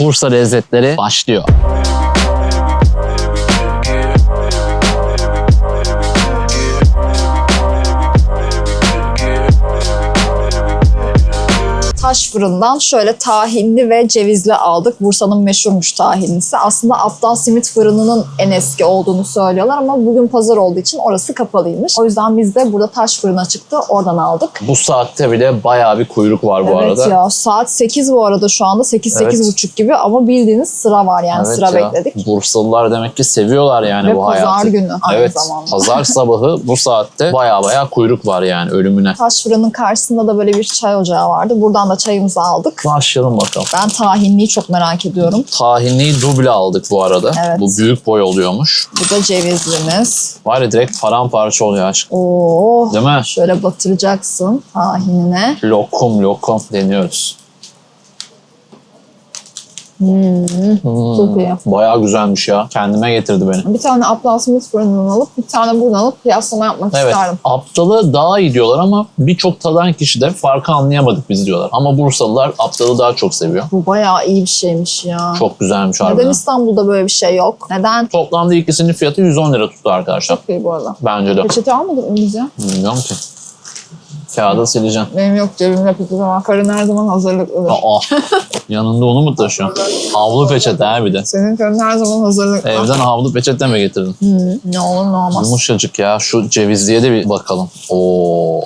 Bursa lezzetleri başlıyor. Taş fırından şöyle tahinli ve cevizli aldık. Bursa'nın meşhurmuş tahinlisi. Aslında Abdal Simit fırınının en eski olduğunu söylüyorlar ama bugün pazar olduğu için orası kapalıymış. O yüzden biz de burada taş fırına çıktı. Oradan aldık. Bu saatte bile bayağı bir kuyruk var bu evet arada. ya saat 8 bu arada şu anda 8 Evet. 8 buçuk gibi ama bildiğiniz sıra var yani Evet sıra ya. bekledik. Bursalılar demek ki seviyorlar yani Ve bu pazar hayatı. günü aynı evet, zamanda. pazar sabahı bu saatte bayağı bayağı kuyruk var yani ölümüne. Taş fırının karşısında da böyle bir çay ocağı vardı. Buradan da çayımızı aldık. Başlayalım bakalım. Ben tahinliyi çok merak ediyorum. Tahinliyi duble aldık bu arada. Evet. Bu büyük boy oluyormuş. Bu da cevizlimiz. Var ya direkt paramparça oluyor aşkım. Oo. Değil mi? Şöyle batıracaksın tahinine. Lokum lokum deniyoruz. Hmm, Çok iyi. Bayağı güzelmiş ya. Kendime getirdi beni. Bir tane Abdal Smith fırından alıp bir tane buradan alıp kıyaslama yapmak Evet. isterdim. Aptalı daha iyi diyorlar ama birçok tadan kişi de farkı anlayamadık biz diyorlar. Ama Bursalılar aptalı daha çok seviyor. Bu bayağı iyi bir şeymiş ya. Çok güzelmiş Neden harbiden. İstanbul'da böyle bir şey yok? Neden? Toplamda ikisinin fiyatı 110 lira tuttu arkadaşlar. Çok iyi bu arada. Bence de. Peçete almadın mı biz ya? Bilmiyorum ki. Kağıda sileceğim. Benim yok cebimde peçete var. Karın her zaman hazırlıklıdır. Aa, yanında onu mu taşıyorsun? Havlu peçete ha bir de. Senin karın her zaman hazırlıklı. Evden havlu peçete mi getirdin? Hı, ne olur ne olmaz. Yumuşacık ya. Şu cevizliye de bir bakalım. Oo.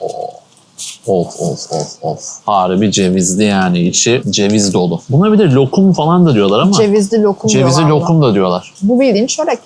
Of of of of. Harbi cevizli yani içi ceviz dolu. Buna bir de lokum falan da diyorlar ama Cevizli lokum diyorlar buna. lokum da diyorlar. Bu bildiğin çörek.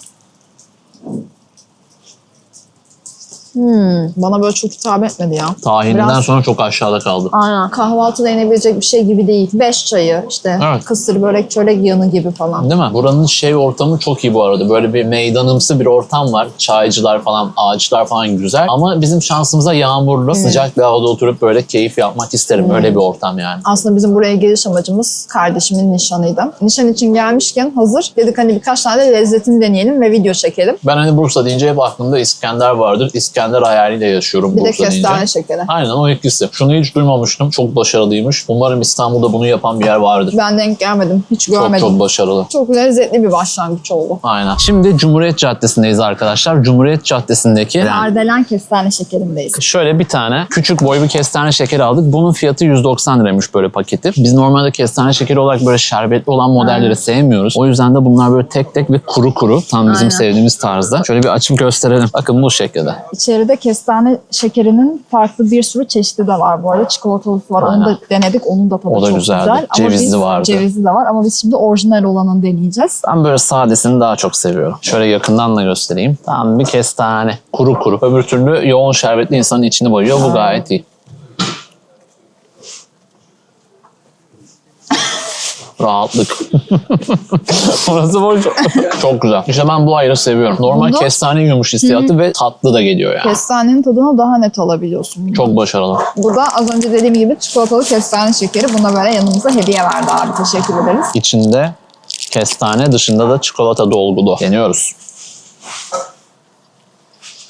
Hmm, bana böyle çok hitap etmedi ya. Tahininden Biraz- sonra çok aşağıda kaldı. Aynen. Kahvaltıda yenebilecek bir şey gibi değil. Beş çayı işte Evet. kısır börek çörek yanı gibi falan. Değil mi? Buranın şey ortamı çok iyi bu arada. Böyle bir meydanımsı bir ortam var. Çaycılar falan, ağaçlar falan güzel. Ama bizim şansımıza yağmurlu, sıcak bir havada oturup böyle keyif yapmak isterim. Öyle bir ortam yani. Aslında bizim buraya geliş amacımız kardeşimin nişanıydı. Nişan için gelmişken hazır dedik hani birkaç tane de lezzetini deneyelim ve video çekelim. Ben hani Bursa deyince hep aklımda İskender vardır. İskender hayaliyle yaşıyorum Bir de kestane şekeri. Aynen o ikisi. Şunu hiç duymamıştım. Çok başarılıymış. Umarım İstanbul'da bunu yapan bir yer vardır. Ben denk gelmedim. Hiç Çok görmedim. çok başarılı. Çok lezzetli bir başlangıç oldu. Aynen. Şimdi Cumhuriyet Caddesi'ndeyiz arkadaşlar. Cumhuriyet Caddesi'ndeki Ardelen kestane şekerindeyiz. Şöyle bir tane küçük boy bir kestane şekeri aldık. Bunun fiyatı 190 liraymış böyle paketi. Biz normalde kestane şekeri olarak böyle şerbetli olan modelleri sevmiyoruz. O yüzden de bunlar böyle tek tek ve kuru kuru. Tam bizim Aynen. sevdiğimiz tarzda. Şöyle bir açıp gösterelim. Bakın bu şekilde. İçeride kestane şekerinin farklı bir sürü çeşidi de var bu arada. Çikolatalısı var. Onu Aynen. da denedik. Onun da tadı O da çok güzeldi. güzel. Ama Cevizli biz, vardı. Cevizli de var ama biz şimdi orijinal olanını deneyeceğiz. Ben böyle sadesini daha çok seviyorum. Şöyle yakından da göstereyim. Tam bir kestane. Kuru kuru. Öbür türlü yoğun şerbetli insanın içini boyuyor. Bu gayet iyi. Rahatlık. Orası boş. Çok güzel. İşte ben bu ayrı seviyorum. Normal Bunda- kestane yiyormuş hissiyatı ve tatlı da geliyor yani. Kestanenin tadını daha net alabiliyorsun. Çok başarılı. Burada az önce dediğim gibi çikolatalı kestane şekeri. Buna böyle yanımıza hediye verdi abi. Teşekkür ederiz. İçinde kestane dışında da çikolata dolgulu. Deniyoruz.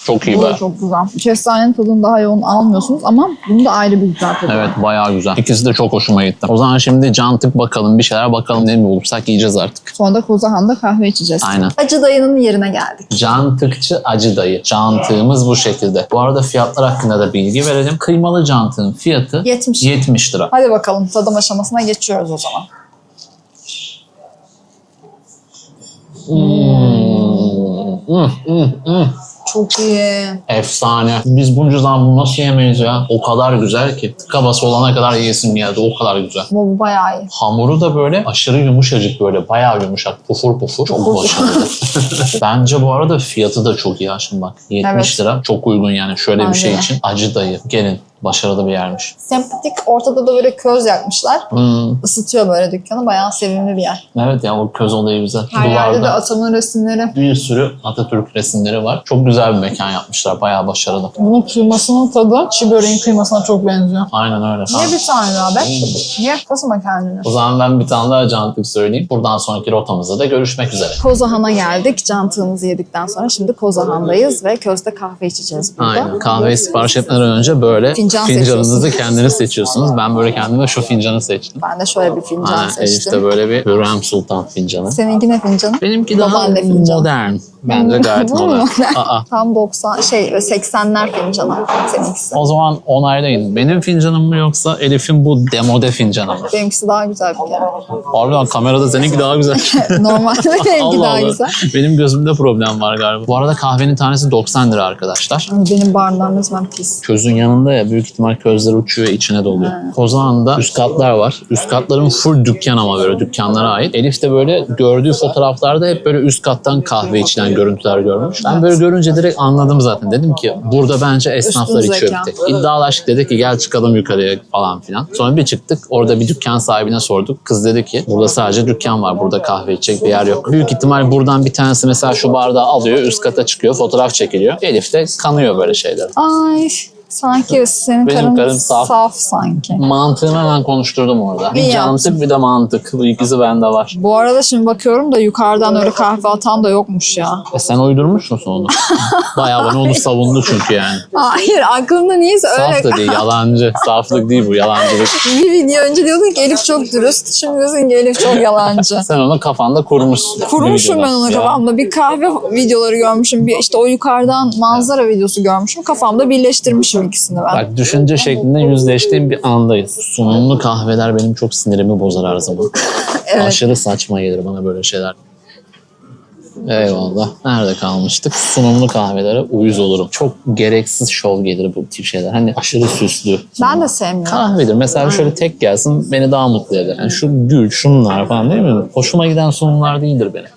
Çok iyi Bu be. da çok güzel. Kestanenin tadını daha yoğun almıyorsunuz ama bunun da ayrı bir güzel tadı Evet bayağı güzel. İkisi de çok hoşuma gitti. O zaman şimdi can tık bakalım bir şeyler bakalım ne mi bulursak yiyeceğiz artık. Sonra da Kozahan'da kahve içeceğiz. Aynen. Acı dayının yerine geldik. Can tıkçı acı dayı. Cantığımız bu şekilde. Bu arada fiyatlar hakkında da bilgi verelim. Kıymalı cantığın fiyatı 70. 70 lira. Hadi bakalım tadım aşamasına geçiyoruz o zaman. Hmm, hmm, hmm. Çok iyi. Efsane. Biz bunca zaman bunu nasıl yemeyiz ya? O kadar güzel ki. Tıka basa olana kadar yiyesim geldi. O kadar güzel. Bu bayağı iyi. Hamuru da böyle aşırı yumuşacık böyle bayağı yumuşak pufur pufur. Çok başarılı. Bence bu arada fiyatı da çok iyi şimdi bak. 70 Evet. lira çok uygun yani şöyle bir Bence şey de. için. Acı dayı gelin başarılı bir yermiş. Sempatik ortada da böyle köz yakmışlar. Hmm, Isıtıyor böyle dükkanı. Bayağı sevimli bir yer. evet ya o köz olayı güzel. Her yerde de Duvarda atamın resimleri. bir sürü Atatürk resimleri var. Çok güzel bir mekan yapmışlar. Bayağı başarılı. Bunun kıymasının tadı çi böreğin kıymasına çok benziyor. Aynen öyle. Tamam. bir tane daha be? Niye? Kasma kendini. O zaman ben bir tane daha canlık söyleyeyim. Buradan sonraki rotamızda da görüşmek üzere. Kozahan'a geldik. Cantığımızı yedikten sonra şimdi Kozahan'dayız ve közde kahve içeceğiz burada. Aynen. Kahveyi sipariş etmeden önce böyle fincan Fincanınızı kendiniz seçiyorsunuz. Ben böyle kendime şu fincanı seçtim. Ben de şöyle bir fincan Ha, Elif seçtim. de böyle bir Hürrem Sultan fincanı. Seninki ne fincanı? Benimki daha Babaanne fincanı. modern. Bence gayet Bu mu modern. Aa, Tam 90 şey 80'ler fincanı seninkisi. o zaman onaylayın. Benim fincanım mı yoksa Elif'in bu demode fincanı mı? Benimkisi daha güzel bir kere. Harbiden kamerada seninki daha güzel. Normalde benimki daha güzel. Benim gözümde problem var galiba. Bu arada kahvenin tanesi 90 lira arkadaşlar. Benim bardağım resmen pis. Közün yanında ya büyük ihtimal közler uçuyor içine doluyor. Kozağan'da üst katlar var. Üst katların full dükkan ama böyle dükkanlara ait. Elif de böyle gördüğü fotoğraflarda hep böyle üst kattan kahve içilen görüntüler görmüş. Ben böyle görünce direkt anladım zaten. Dedim ki burada bence esnaflar Üstün içiyor bir tek. İddialaştık dedi ki gel çıkalım yukarıya falan filan. Sonra bir çıktık. Orada bir dükkan sahibine sorduk. Kız dedi ki burada sadece dükkan var. Burada kahve içecek bir yer yok. Büyük ihtimal buradan bir tanesi mesela şu bardağı alıyor. Üst kata çıkıyor. Fotoğraf çekiliyor. Elif de kanıyor böyle şeyler. Ay sanki senin Benim karın, karım saf. saf sanki. Mantığımı hemen konuşturdum orada. Bir İyi cantık bir de mantık. Bu ikisi bende var. Bu arada şimdi bakıyorum da yukarıdan öyle kahve atan da yokmuş ya. E sen uydurmuş musun onu? Bayağı bana onu savundu çünkü yani. Hayır aklımda niyeyse Saf öyle da değil, yalancı. Saflık değil bu, yalancılık. bir video önce diyordun ki Elif çok dürüst. Şimdi diyorsun ki Elif çok yalancı. Sen onu kafanda kurmuşsun. Kurmuşum ben onu kafamda. Bir kahve videoları görmüşüm. Bir işte o yukarıdan manzara videosu görmüşüm. Kafamda birleştirmişim ikisini ben. Bak düşünce şeklinde yüzleştiğim bir andayız. Sunumlu kahveler benim çok sinirimi bozar her zaman. Evet. Aşırı saçma gelir bana böyle şeyler. Eyvallah. Nerede kalmıştık? Sunumlu kahvelere uyuz olurum. Çok gereksiz şov gelir bu tip şeyler. Hani aşırı süslü. Ben de sevmiyorum. Kahvedir. Mesela şöyle tek gelsin beni daha mutlu eder. Yani şu gül, şunlar falan değil mi? Hoşuma giden sunumlar değildir benim.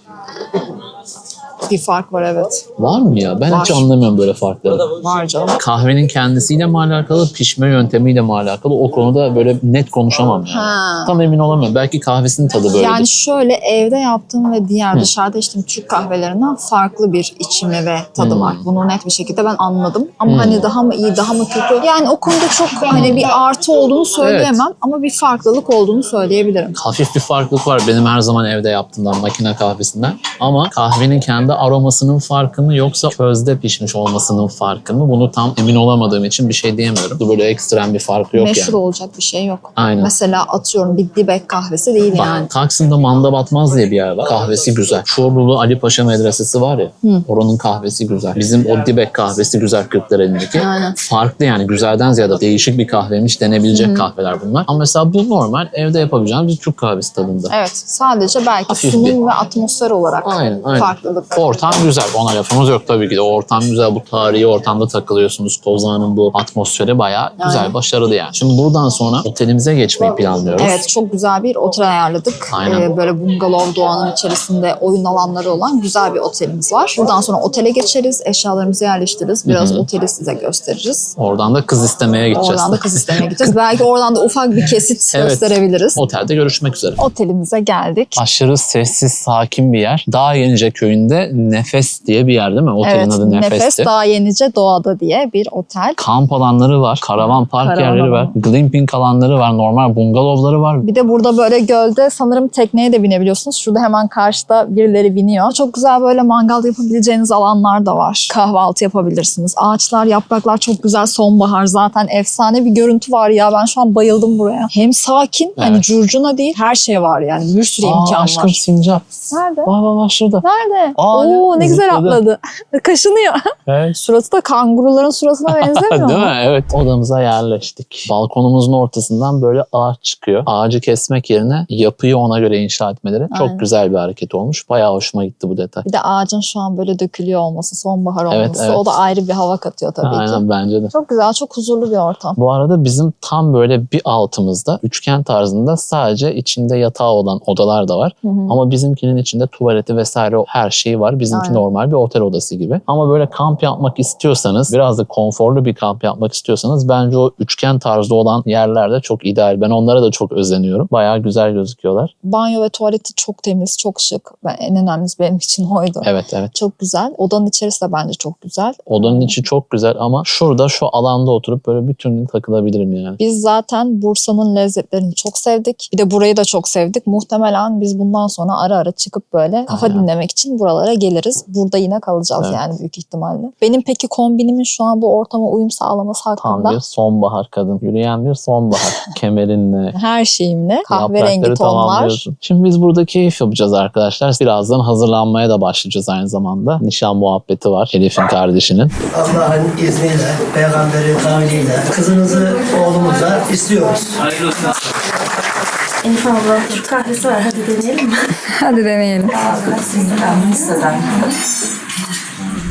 Bir fark var evet. Var mı ya? Ben hiç Var. anlamıyorum böyle farkları. Var canım. Kahvenin kendisiyle mi alakalı, pişme yönetemiyle mi alakalı? O konuda böyle net konuşamam yani. Ha. Tam emin olamıyorum. Belki kahvesinin tadı böyledir. Yani şöyle evde yaptığım ve diğer dışarıda içtiğim Türk kahvelerinden farklı bir içimi ve tadı Hmm. var. Bunu net bir şekilde ben anladım. Ama hani daha mı iyi, daha mı kötü? Yani o konuda çok hani bir artı olduğunu söyleyemem ama bir farklılık olduğunu söyleyebilirim. Hafif bir farklılık var benim her zaman evde yaptığımdan makine kahvesinden. Ama kahvenin kendi aromasının farkı mı yoksa közde pişmiş olmasının farkı mı? Bunu tam emin olamadığım için bir şey diyemiyorum. Böyle ekstrem bir farkı yok Meşhur yani. olacak bir şey yok. Aynen. Mesela atıyorum bir dibek kahvesi değil Bak, yani. Taksim'de Manda Batmaz diye bir yer var. Kahvesi güzel. Çorlulu Ali Paşa Medresesi var ya. Oranın kahvesi güzel. Bizim o Dibek kahvesi güzel Kırklareli'ndeki. Aynen. Farklı yani güzelden ziyade değişik bir kahveymiş denebilecek kahveler bunlar. Ama mesela bu normal evde yapabileceğimiz bir Türk kahvesi tadında. Evet. Sadece belki Hafif sunum bir- ve atmosfer olarak Aynen, aynen. farklılık. Ortam güzel. Ona lafımız yok tabii ki de. Ortam güzel. Bu tarihi ortamda takılıyorsunuz. Kozağı'nın bu atmosferi bayağı güzel, Aynen. başarılı yani. Şimdi buradan sonra otelimize geçmeyi planlıyoruz. Evet çok güzel bir otel ayarladık. Aynen. Ee, böyle bungalov doğanın içerisinde oyun alanları olan güzel bir otelimiz var. Buradan sonra otele geçeriz, eşyalarımızı yerleştiririz. Biraz oteli size gösteririz. Oradan da kız istemeye gideceğiz. Oradan da kız istemeye gideceğiz. Belki oradan da ufak bir kesit Evet. gösterebiliriz. Otelde görüşmek üzere. Otelimize geldik. Aşırı sessiz, sakin bir yer. Dağ Yenice köyünde Nefes diye bir yer değil mi? Otelin evet, adı Nefes Nefes'ti. Dağ Yenice Doğada diye bir otel. Kamp alanları var, karavan park Karavan yerleri var, glamping alanları var, normal bungalovları var. Bir de burada böyle gölde sanırım tekneye de binebiliyorsunuz. Şurada hemen karşıda birileri biniyor. Çok güzel böyle mangal yapabileceğiniz alanlar da var. Kahvaltı yapabilirsiniz. Ağaçlar, yapraklar çok güzel. Sonbahar zaten efsane bir görüntü var ya. Ben şu an bayıldım buraya. Hem sakin, hani Evet. curcuna değil her şey var yani. Bir sürü Aa, imkan aşkım var. sincap. Nerede? Vah vah vah şurada. Nerede? Aa, Oo ne güzel zıpladı. atladı. Kaşınıyor. Evet. Suratı da kanguruların suratına benzemiyor Değil mu? mi? Evet. Odamıza yerleştik. Balkonumuzun ortasından böyle ağaç çıkıyor. Ağacı kesmek yerine yapıyı ona göre inşa etmeleri Aynen. çok güzel bir hareket olmuş. Bayağı hoşuma gitti bu detay. Bir de ağacın şu an böyle dökülüyor olması, sonbahar olması. Evet, evet. O da ayrı bir hava katıyor tabii ki. Aynen bence de. Çok güzel, çok huzurlu bir ortam. Bu arada bizim tam böyle bir altımızda üçgen tarzında sadece içinde yatağı olan odalar da var. Hı hı. Ama bizimkinin içinde tuvaleti vesaire her şeyi var. Bizimki Aynen. normal bir otel odası gibi. Ama böyle kamp yapmak istiyorsanız, biraz da konforlu bir kamp yapmak istiyorsanız bence o üçgen tarzda olan yerlerde çok ideal. Ben onlara da çok özeniyorum. Bayağı güzel gözüküyorlar. Banyo ve tuvaleti çok temiz, çok şık. Ben, en önemlisi benim için oydu. Evet evet. Çok güzel. Odanın içerisi de bence çok güzel. Odanın içi çok güzel ama şurada şu alanda oturup böyle bütün gün takılabilirim yani. Biz zaten Bursa'nın lezzetlerini çok sevdik. Bir de burayı da çok sevdik. Muhtemelen biz bundan sonra ara ara çıkıp böyle kafa Aynen. dinlemek için buralara geliriz. Burada yine kalacağız Evet. yani büyük ihtimalle. Benim peki kombinimin şu an bu ortama uyum sağlaması Tam hakkında bir sonbahar kadın. Yürüyen bir sonbahar. Kemerinle, her şeyimle kahverengi tonlar. Şimdi biz burada keyif yapacağız arkadaşlar. Birazdan hazırlanmaya da başlayacağız aynı zamanda. Nişan muhabbeti var Elif'in kardeşinin. Allah'ın izniyle, peygamberin kavliyle kızınızı oğlumuza istiyoruz. Elif abla Türk kahvesi var hadi deneyelim mi? Hadi deneyelim.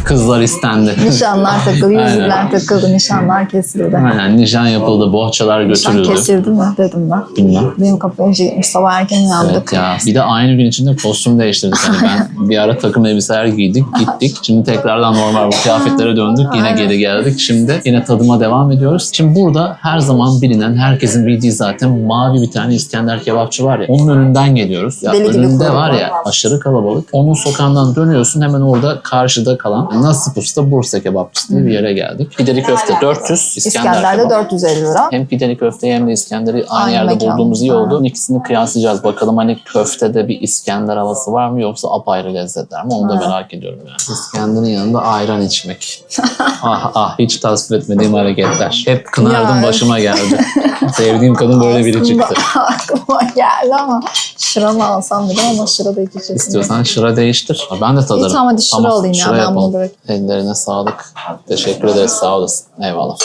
Kızlar istendi. Nişanlar takıldı, Aynen. yüzükler takıldı, nişanlar kesildi. Aynen nişan yapıldı, bohçalar Nişan götürüldü. kesildi mi dedim ben. Bilmem. Benim kafam gitmiş. Sabah erken uyandık. Evet ya. Bir de aynı gün içinde kostüm değiştirdik. Yani ben bir ara takım elbiseler giydik, gittik. Şimdi tekrardan normal bu kıyafetlere döndük. Yine geri geldik. Şimdi yine tadıma devam ediyoruz. Şimdi burada her zaman bilinen, herkesin bildiği zaten mavi bir tane İskender kebapçı var ya. Onun önünden geliyoruz. Ya Deli önünde var. ya aşırı kalabalık. Onun sokağından dönüyorsun hemen orada karşıda kalan Nasip Usta Bursa Kebapçısı diye bir yere geldik. Pideli köfte 400, İskender İskender'de kebap. 450 lira. Hem pideli köfteyi hem de İskender'i aynı, Aynı yerde mekan. bulduğumuz iyi oldu. İkisini kıyaslayacağız. Bakalım hani köftede bir İskender havası var mı yoksa apayrı lezzetler mi? Onu da merak ediyorum yani. İskender'in yanında ayran içmek. ah ah hiç tasvip etmediğim hareketler. Hep kınardım Yani. başıma geldi. Sevdiğim kadın böyle biri Aslında çıktı. aklıma geldi ama şıra mı alsam dedim ama şıra da içeceksin. İstiyorsan şıra değiştir. Ben de tadarım. İyi tamam hadi şıra alayım ya ben yapalım. bunu bırak. Ellerine sağlık. Teşekkür ederiz sağ olasın. Eyvallah.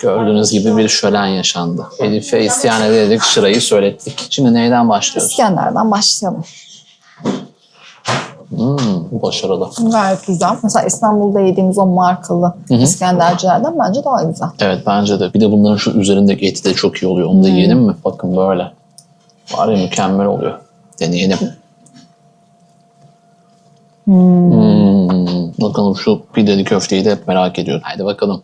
Gördüğünüz gibi bir şölen yaşandı. Elif'e isyan ededik, şırayı söylettik. Şimdi neyden başlıyoruz? İskender'den başlayalım. Hmm, başarılı. Gayet güzel. Mesela İstanbul'da yediğimiz o markalı İskendercilerden bence daha güzel. Evet bence de. Bir de bunların şu üzerindeki eti de çok iyi oluyor. Onu da yiyelim mi? Bakın böyle. Var ya mükemmel oluyor. Deneyelim. Hmm. Bakalım şu pideli köfteyi de hep merak ediyorum. Haydi bakalım.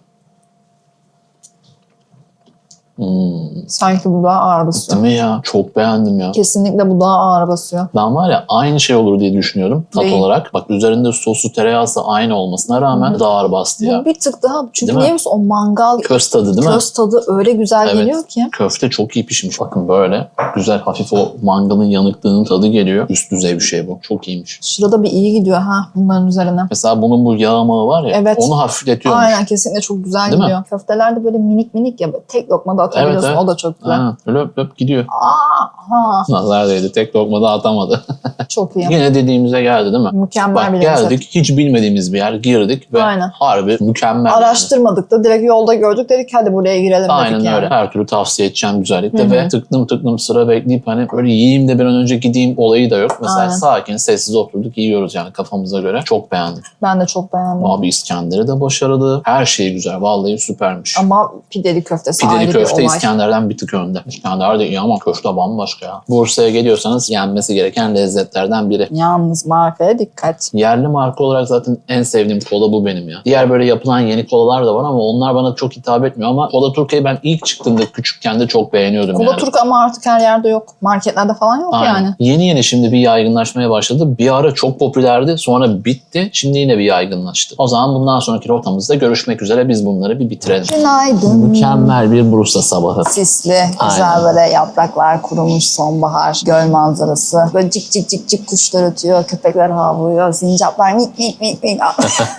Sanki bu daha ağır basıyor. Değil mi ya? Çok beğendim ya. Kesinlikle bu daha ağır basıyor. Ben var ya aynı şey olur diye düşünüyorum tat Değil. olarak. Bak üzerinde sosu tereyağısı aynı olmasına rağmen daha ağır bastı ya. Bu bir tık daha çünkü Değil mi? niye musun? o mangal Köz tadı değil mi? köz tadı öyle güzel Evet. geliyor ki. Köfte çok iyi pişmiş. Bakın böyle güzel hafif o mangalın yanıklığının tadı geliyor. Üst düzey bir şey bu. Çok iyiymiş. Şurada bir iyi gidiyor ha bunların üzerine. Mesela bunun bu yağ mağı var ya Evet. onu hafifletiyormuş. Aynen kesinlikle çok güzel Değil mi? gidiyor. Köfteler de böyle minik minik ya tek lokmada atabiliyorsun. Evet, evet. O da çok güzel. Aynen. Löp löp gidiyor. Aa, ha, Nazar değdi. Tek lokmada atamadı. çok iyi. Yine dediğimize geldi değil mi? Mükemmel Bak bir lezzet. geldik hiç bilmediğimiz bir yer girdik ve Aynen. harbi mükemmel. yani. Araştırmadık da direkt yolda gördük dedik hadi buraya girelim Aynen dedik yani. öyle. Her türlü tavsiye edeceğim güzellikte Hı hı. ve tıklım tıklım sıra bekleyip hani böyle yiyeyim de bir an önce gideyim olayı da yok. Mesela Aynen. sakin sessiz oturduk yiyoruz yani kafamıza göre. Çok beğendim. Ben de çok beğendim. Abi İskender'i de başarılı. Her şeyi güzel. Vallahi süpermiş. Ama pideli köftesi Pideli köfte olay. İskender'den bir tık önde. İskender de iyi ama köfte bambaşka ya. Bursa'ya geliyorsanız yenmesi gereken lezzetlerden biri. Yalnız markaya dikkat. Yerli marka olarak zaten en sevdiğim kola bu benim ya. Diğer böyle yapılan yeni kolalar da var ama onlar bana çok hitap etmiyor ama Kola Turka'yı ben ilk çıktığında küçükken de çok beğeniyordum Kola yani. Turk ama artık her yerde yok. Marketlerde falan yok Aynen. yani. Yeni yeni şimdi bir yaygınlaşmaya başladı. Bir ara çok popülerdi sonra bitti. Şimdi yine bir yaygınlaştı. O zaman bundan sonraki rotamızda görüşmek üzere biz bunları bir bitirelim. Günaydın. Mükemmel bir Bursa sabahı. Sisli, güzel Aynen. böyle yapraklar kurumuş sonbahar, göl manzarası. Böyle cik cik cik cik kuşlar ötüyor, köpekler havlıyor, sincaplar mik mik mik mik.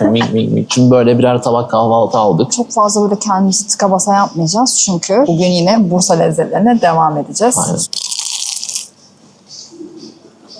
mik mik mik. Şimdi böyle birer tabak kahvaltı aldık. Çok fazla böyle kendimizi tıka basa yapmayacağız çünkü bugün yine Bursa lezzetlerine devam edeceğiz. Aynen.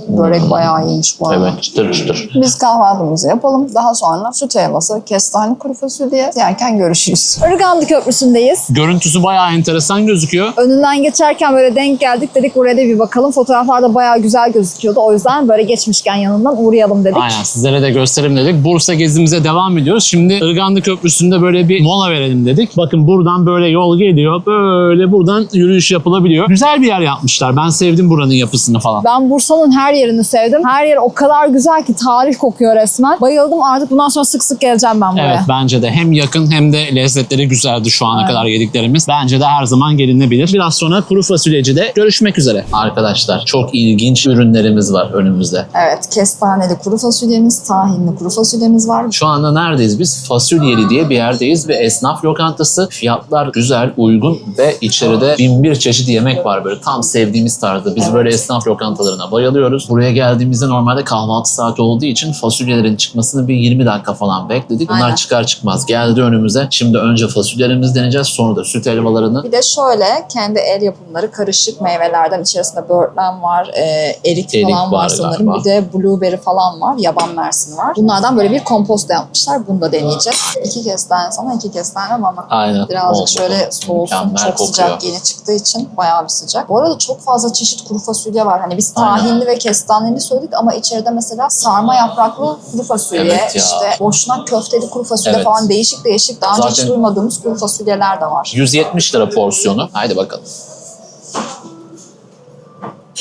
Börek bayağı iyiymiş bu arada. Evet çıtır çıtır. Biz kahvaltımızı yapalım. Daha sonra süt helvası, kestane kuru fasulye yerken görüşürüz. Irgandı Köprüsü'ndeyiz. Görüntüsü bayağı enteresan gözüküyor. Önünden geçerken böyle denk geldik dedik buraya da bir bakalım. Fotoğraflarda bayağı güzel gözüküyordu. O yüzden böyle geçmişken yanından uğrayalım dedik. Aynen sizlere de gösterelim dedik. Bursa gezimize devam ediyoruz. Şimdi Irganlı Köprüsü'nde böyle bir mola verelim dedik. Bakın buradan böyle yol geliyor. Böyle buradan yürüyüş yapılabiliyor. Güzel bir yer yapmışlar. Ben sevdim buranın yapısını falan. Ben Bursa'nın her yerini sevdim. Her yer o kadar güzel ki tarih kokuyor resmen. Bayıldım artık bundan sonra sık sık geleceğim ben buraya. Evet bence de hem yakın hem de lezzetleri güzeldi şu ana kadar yediklerimiz. Bence de her zaman gelinebilir. Biraz sonra kuru fasulyecide görüşmek üzere. Arkadaşlar çok ilginç ürünlerimiz var önümüzde. Evet, kestaneli kuru fasulyemiz, tahinli kuru fasulyemiz var. Şu anda neredeyiz biz? Fasulyeli diye bir yerdeyiz ve esnaf lokantası. Fiyatlar güzel, uygun ve içeride bin bir çeşit yemek var böyle. Tam sevdiğimiz tarzda. Biz böyle esnaf lokantalarına bayılıyoruz. Bekliyoruz. Buraya geldiğimizde normalde kahvaltı saati olduğu için fasulyelerin çıkmasını bir 20 dakika falan bekledik. Bunlar Aynen. çıkar çıkmaz geldi önümüze. Şimdi önce fasulyelerimizi deneyeceğiz. Sonra da süt helvalarını. Bir de şöyle kendi el yapımları karışık meyvelerden içerisinde böğürtlen var, e, erik, Erik falan var var sanırım. galiba. Bir de blueberry falan var, yaban mersini var. Bunlardan böyle bir komposto yapmışlar. Bunu da deneyeceğiz. İki kestane sana, iki kestane bana. Aynen. Birazcık oldu. şöyle soğusun. Mükemmel çok kokuyor. sıcak yeni çıktığı için bayağı bir sıcak. Bu arada çok fazla çeşit kuru fasulye var. Hani biz Aynen. tahinli ve kestaneli söyledik ama içeride mesela sarma yapraklı kuru fasulye, Evet ya. işte boşnak köfteli kuru fasulye Evet. falan değişik değişik daha önce hiç duymadığımız kuru fasulyeler de var. 170 lira porsiyonu. Haydi bakalım.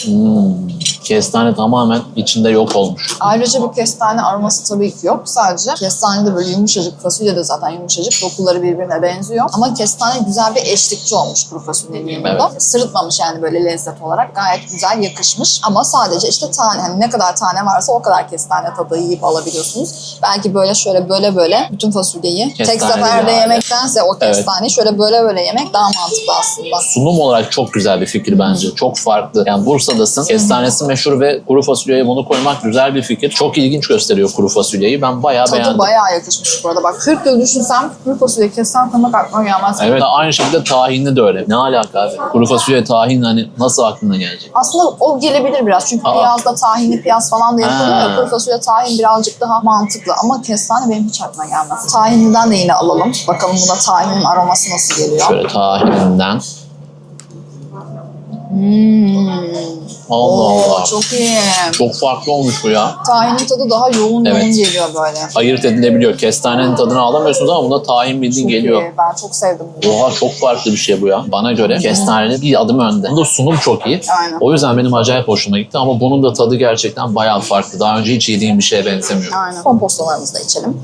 Hmm, kestane tamamen içinde yok olmuş. Ayrıca bu kestane aroması tabii ki yok. Sadece kestane de böyle yumuşacık, fasulye de zaten yumuşacık. Dokuları birbirine benziyor. Ama kestane güzel bir eşlikçi olmuş kuru fasulyenin yanında. Sırıtmamış yani böyle lezzet olarak. Gayet güzel yakışmış. Ama sadece işte tane, hani ne kadar tane varsa o kadar kestane tadı yiyip alabiliyorsunuz. Belki böyle şöyle böyle böyle bütün fasulyeyi tek Kestaneli seferde yani. yemektense o Evet. kestaneyi şöyle böyle böyle yemek daha mantıklı aslında. Sunum olarak çok güzel bir fikir bence. Çok farklı. Yani Bursa'dasın. Kestanesi meşhur ve kuru fasulyeye bunu koymak güzel bir fikir. Çok ilginç gösteriyor kuru fasulyeyi. Ben bayağı Tadı beğendim. bayağı yakışmış bu arada. Bak 40 yıl düşünsem kuru fasulye kestane tanımak aklıma gelmez. Evet aynı şekilde tahinli de öyle. Ne alaka abi? Kuru fasulye tahin hani nasıl aklına gelecek? Aslında o gelebilir biraz çünkü Aa. piyazda tahinli piyaz falan da yapılıyor ya kuru fasulye tahin birazcık daha mantıklı ama kestane benim hiç aklıma gelmez. Tahinliden de yine alalım. Bakalım buna tahinin aroması nasıl geliyor. Şöyle tahininden. Hmm. Allah Allah. Çok... çok iyi. farklı olmuş bu ya. Tahinin tadı daha yoğun Evet. yoğun geliyor böyle. Ayırt edilebiliyor. Kestanenin tadını alamıyorsunuz ama bunda tahin bildiğin Çok geliyor. iyi. Ben çok sevdim bunu. Oha çok farklı bir şey bu ya. Bana göre kestaneli bir adım önde. Bunda sunum çok iyi. Aynen. O yüzden benim acayip hoşuma gitti ama bunun da tadı gerçekten bayağı farklı. Daha önce hiç yediğim bir şeye benzemiyor. Aynen. Kompostolarımızı da içelim.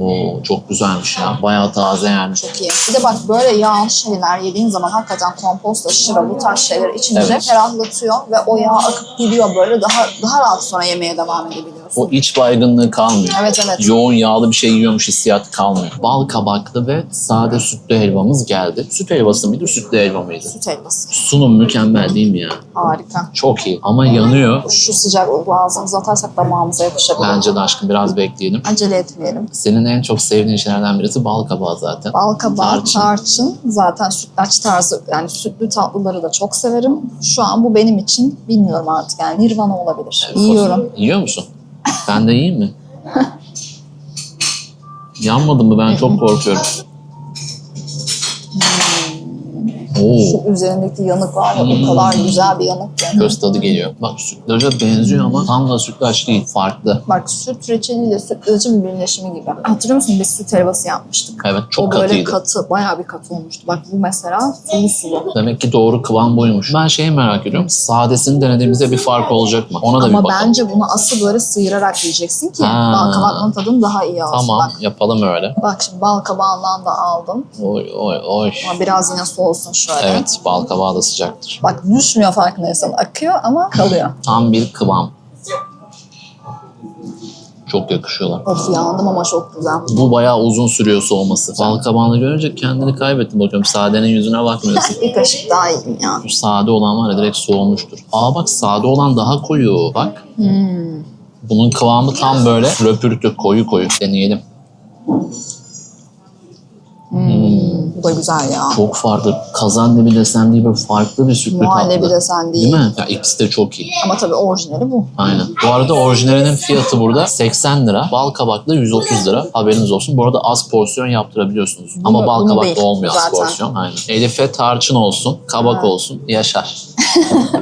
Oo çok güzelmiş ya. Bayağı taze yani. Çok iyi. Bir de bak böyle yağlı şeyler yediğin zaman hakikaten komposto, şıra bu tarz şeyler içince Evet. ferahlatıyor ve o yağ akıp gidiyor böyle daha daha rahat sonra yemeğe devam edebiliyorsun. O iç baygınlığı kalmıyor. Evet evet. Yoğun yağlı bir şey yiyormuş hissiyatı kalmıyor. Bal kabaklı ve sade sütlü helvamız geldi. Süt helvası mıydı, sütlü helva mıydı? Süt helvası. Sunum mükemmel değil mi ya? Harika. Çok iyi ama yanıyor. Şu sıcaklığı ağzımıza atarsak damağımıza yapışabilir. Bence de aşkım biraz bekleyelim. Acele etmeyelim. Senin en çok sevdiğin şeylerden birisi bal kabağı zaten. Bal kabağı, Tarçın. tarçın. Zaten sütlaç tarzı yani sütlü tatlıları da çok severim. Şu an bu benim için bilmiyorum artık yani nirvana olabilir. Evet, Yiyorum. Yiyor musun? Ben de yiyeyim mi? Yanmadın mı? Ben çok korkuyorum. Oo, Şu üzerindeki yanık var ya Hmm. o kadar güzel bir yanık ki. göz tadı geliyor. Bak sütlaca benziyor ama tam da sütlaç değil. Farklı. Bak süt reçeliyle sütlacın birleşimi gibi. Hatırlıyor musun biz süt helvası yapmıştık. Evet çok o böyle katıydı. katı, bayağı bir katı olmuştu. Bak bu mesela sulu sulu. Demek ki doğru kıvam buymuş. Ben şeyi merak ediyorum. Sadesini denediğimizde bir fark olacak mı? Ona da bir Ama bakalım. bence bunu asıl böyle sıyırarak yiyeceksin ki Ha. bal kabağının tadını daha iyi alsın. Tamam Bak, yapalım öyle. bak şimdi bal kabağından da aldım. Oy oy oy. Ama biraz yine soğusun şöyle. Evet bal kabağı da sıcaktır. Bak düşmüyor farkındaysan. Akıyor ama kalıyor. Tam bir kıvam. Çok yakışıyorlar. of yandım ama çok güzel. Bu bayağı uzun sürüyor soğuması. Bal kabağını görünce kendini kaybettim bakıyorum. Sadenin yüzüne bakmıyorsun. Bir kaşık daha yiyeyim ya. Şu sade olan var ya direkt soğumuştur. Aa bak sade olan daha koyu. Bak. Hmm. Bunun kıvamı tam böyle röpürtü koyu koyu. Deneyelim. Bu da güzel ya. Çok farklı. Kazandibi desem değil böyle farklı bir sütlü Muhallebi tatlı. desen değil. Değil mi? Ya ikisi de çok iyi. Ama tabii orijinali bu. Aynen. Bu arada orijinalinin fiyatı burada 80 lira. Bal kabaklı 130 lira. Haberiniz olsun. Bu arada az porsiyon yaptırabiliyorsunuz. Ama Bunu- bal bunu kabaklı değil olmuyor az zaten. porsiyon. Aynen. Elif'e tarçın olsun, kabak olsun, yaşar.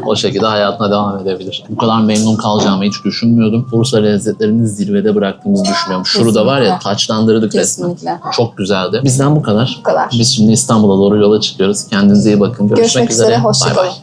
O şekilde hayatına devam edebilir. Bu kadar memnun kalacağımı hiç düşünmüyordum. Bursa lezzetlerini zirvede bıraktığımızı düşünüyorum. Şurada var ya Kesinlikle. taçlandırdık resmen. Kesinlikle. Çok güzeldi. Bizden bu kadar. Bu kadar. Biz şimdi İstanbul'a doğru yola çıkıyoruz. Kendinize iyi bakın. Görüşmek, Görüşmek üzere, üzere. hoşça Bay kalın. bay.